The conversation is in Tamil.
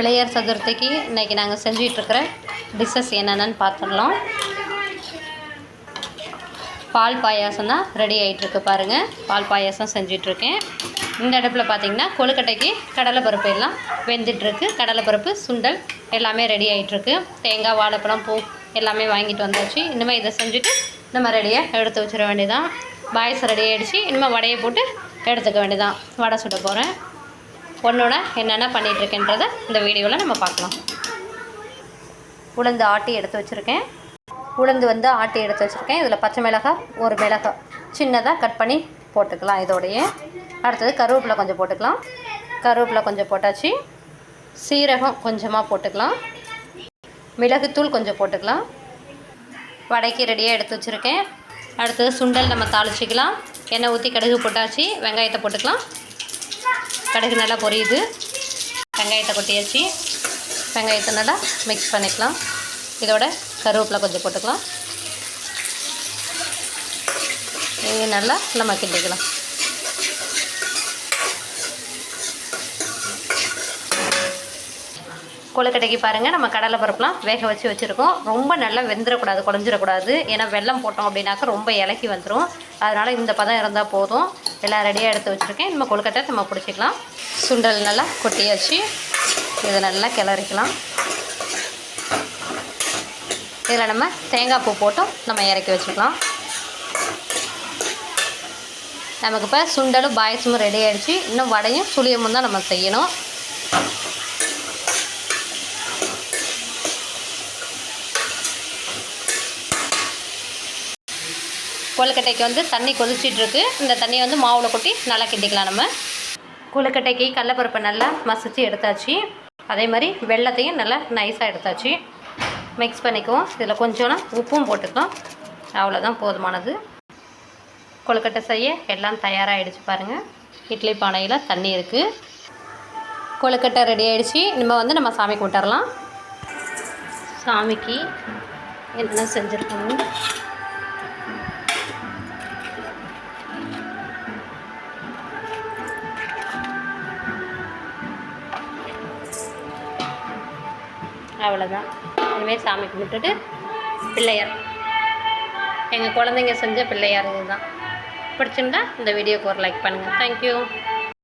பிள்ளையார் சதுர்த்திக்கு இன்றைக்கி நாங்கள் செஞ்சிகிட்ருக்கிற டிஷ்ஷஸ் என்னென்னு பார்த்துடலாம் பால் பாயாசம் தான் ரெடி ஆகிட்டுருக்கு பாருங்கள் பால் பாயாசம் செஞ்சிட்ருக்கேன். இந்த அடுப்பில் பார்த்திங்கன்னா கொழுக்கட்டைக்கு கடலைப்பருப்பு எல்லாம் வெந்துட்டுருக்கு கடலைப்பருப்பு சுண்டல் எல்லாமே ரெடி ஆகிட்டுருக்கு தேங்காய் வாழைப்பழம் பூ எல்லாமே வாங்கிட்டு வந்தாச்சு. இனிமேல் இதை செஞ்சுட்டு நம்ம ரெடியாக எடுத்து வச்சிட வேண்டியதான் பாயசம் ரெடி ஆகிடுச்சு இனிமேல் வடையை போட்டு எடுத்துக்க வேண்டியதான் வடை சுட போகிறேன் ஒன்றோட என்னென்ன பண்ணிகிட்ருக்கேன்றதை இந்த வீடியோவில் நம்ம பார்க்கலாம். உளுந்து ஆட்டி எடுத்து வச்சுருக்கேன். உளுந்து வந்து ஆட்டி எடுத்து வச்சுருக்கேன். இதில் பச்சை மிளகாய் ஒரு மிளகாய் சின்னதாக கட் பண்ணி போட்டுக்கலாம் இதோடையே. அடுத்தது கருவேப்பிலை கொஞ்சம் போட்டுக்கலாம். கருவேப்பிலை கொஞ்சம் போட்டாச்சு. சீரகம் கொஞ்சமாக போட்டுக்கலாம். மிளகுத்தூள் கொஞ்சம் போட்டுக்கலாம். வடைக்கு ரெடியாக எடுத்து வச்சுருக்கேன். அடுத்தது சுண்டல் நம்ம தாளிச்சிக்கலாம். எண்ணெய் ஊற்றி கடுகு போட்டாச்சு. வெங்காயத்தை போட்டுக்கலாம். கடுகு நல்லா பொரியுது. வெங்காயத்தை கொட்டியாச்சு. வெங்காயத்தை நல்லா மிக்ஸ் பண்ணிக்கலாம். இதோட கருவேப்பிலை கொஞ்சம் போட்டுக்கலாம். இது நல்லா நம்ம கிண்டிக்கலாம். கொழுக்கட்டைக்கு பாருங்கள் நம்ம கடலை பருப்புலாம் வேக வச்சு வச்சுருக்கோம். ரொம்ப நல்லா வெந்துடக்கூடாது குழஞ்சிடக்கூடாது ஏன்னா வெல்லம் போட்டோம் அப்படின்னாக்கா ரொம்ப இலக்கி வந்துடும் அதனால் இந்த பதம் இருந்தால் போதும். எல்லாம் ரெடியாக எடுத்து வச்சுருக்கேன். நம்ம கொழுக்கட்டை நம்ம பிடிச்சிக்கலாம். சுண்டல் நல்லா கொட்டியாச்சு. இதை நல்லா கிளறிக்கலாம். இதில் நம்ம தேங்காய் பூ போட்டும் நம்ம இறக்கி வச்சுக்கலாம். நமக்கு இப்போ சுண்டலும் பாயசமும் ரெடி ஆகிடுச்சு இன்னும் வடையும் சுளியமும் தான் நம்ம செய்யணும். கொழுக்கட்டைக்கு வந்து தண்ணி கொதிச்சிட்ருக்கு. இந்த தண்ணியை வந்து மாவில் கொட்டி நல்லா கிண்டிக்கலாம் நம்ம. கொழுக்கட்டைக்கு கடலப்பருப்பை நல்லா மசிச்சு எடுத்தாச்சு. அதே மாதிரி வெள்ளத்தையும் நல்லா நைஸாக எடுத்தாச்சு. மிக்ஸ் பண்ணிக்குவோம். இதில் கொஞ்சோனா உப்பும் போட்டுக்கலாம். அவ்வளோதான் போதுமானது. கொழுக்கட்டை செய்ய எல்லாம் தயாராகிடுச்சு பாருங்கள் இட்லி பானையில் தண்ணி இருக்குது கொழுக்கட்டை ரெடி ஆகிடுச்சு இனிமேல் வந்து நம்ம சாமி கும்பிட்டுறலாம். சாமிக்கு என்னென்ன செஞ்சுருக்கோம் அவ்வளோதான் இனிமேல் சாமி கும்பிட்டுட்டு பிள்ளையார். எங்கள் குழந்தைங்க செஞ்ச பிள்ளையார் இதுதான். பிடிச்சிருந்தா இந்த வீடியோக்கு ஒரு லைக் பண்ணுங்கள் தேங்க்யூ